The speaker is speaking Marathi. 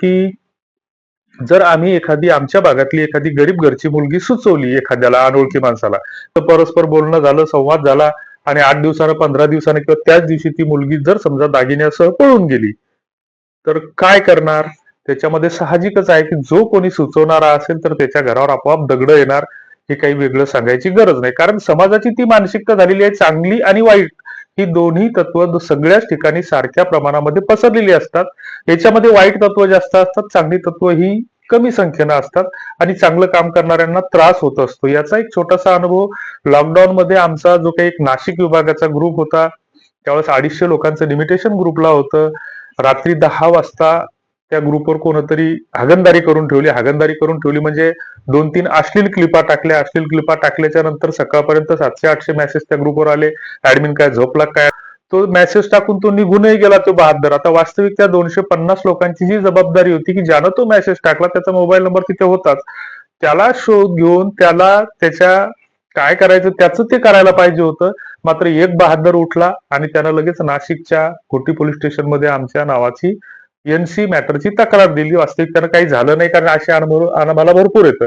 की जर आम्ही एखादी आमच्या भागातली एखादी गरीब घरची मुलगी सुचवली एखाद्याला अनोळखी माणसाला तर परस्पर बोलणं झालं संवाद झाला आणि आठ दिवसानं पंधरा दिवसानं किंवा त्याच दिवशी ती मुलगी जर समजा दागिन्यासह पळून गेली तर काय करणार? त्याच्यामध्ये साहजिकच आहे की जो कोणी सुचवणारा असेल तर त्याच्या घरावर आपोआप दगड येणार हे काही वेगळं सांगायची गरज नाही. कारण समाजाची ती मानसिकता झालेली आहे चांगली आणि वाईट. ही दोन्ही तत्व सगळ्याच ठिकाणी सारख्या प्रमाणामध्ये पसरलेली असतात. याच्यामध्ये वाईट तत्व जास्त असतात चांगली तत्व ही कमी संख्येनं असतात आणि चांगलं काम करणाऱ्यांना त्रास होत असतो. याचा एक छोटासा अनुभव लॉकडाऊन मध्ये आमचा जो काही एक नाशिक विभागाचा ग्रुप होता त्यावेळेस अडीचशे लोकांचं लिमिटेशन ग्रुपला होतं. रात्री दहा वाजता त्या ग्रुपवर कोणतरी हागणदारी करून ठेवली. हागणदारी करून ठेवली म्हणजे दोन तीन अश्लील क्लिपा टाकल्या. अश्लील क्लिपा टाकल्याच्या नंतर सकाळपर्यंत सातशे आठशे मेसेज त्या ग्रुपवर आले. ऍडमिन काय झोपला काय? तो मेसेज टाकून तो निघूनही गेला तो बहादर. आता वास्तविक त्या दोनशे पन्नास लोकांची जी जबाबदारी होती की ज्यानं तो मेसेज टाकला त्याचा मोबाईल नंबर तिथे होताच. त्याला शोध घेऊन त्याला त्याच्या काय करायचं त्याचं ते करायला पाहिजे होतं. मात्र एक बहादर उठला आणि त्यानं लगेच नाशिकच्या कोटी पोलीस स्टेशनमध्ये आमच्या नावाची एनसी मॅटरची तक्रार दिली वास्तविक त्यानं काही झालं नाही कारण असे अनुभव आम्हाला भरपूर येतं.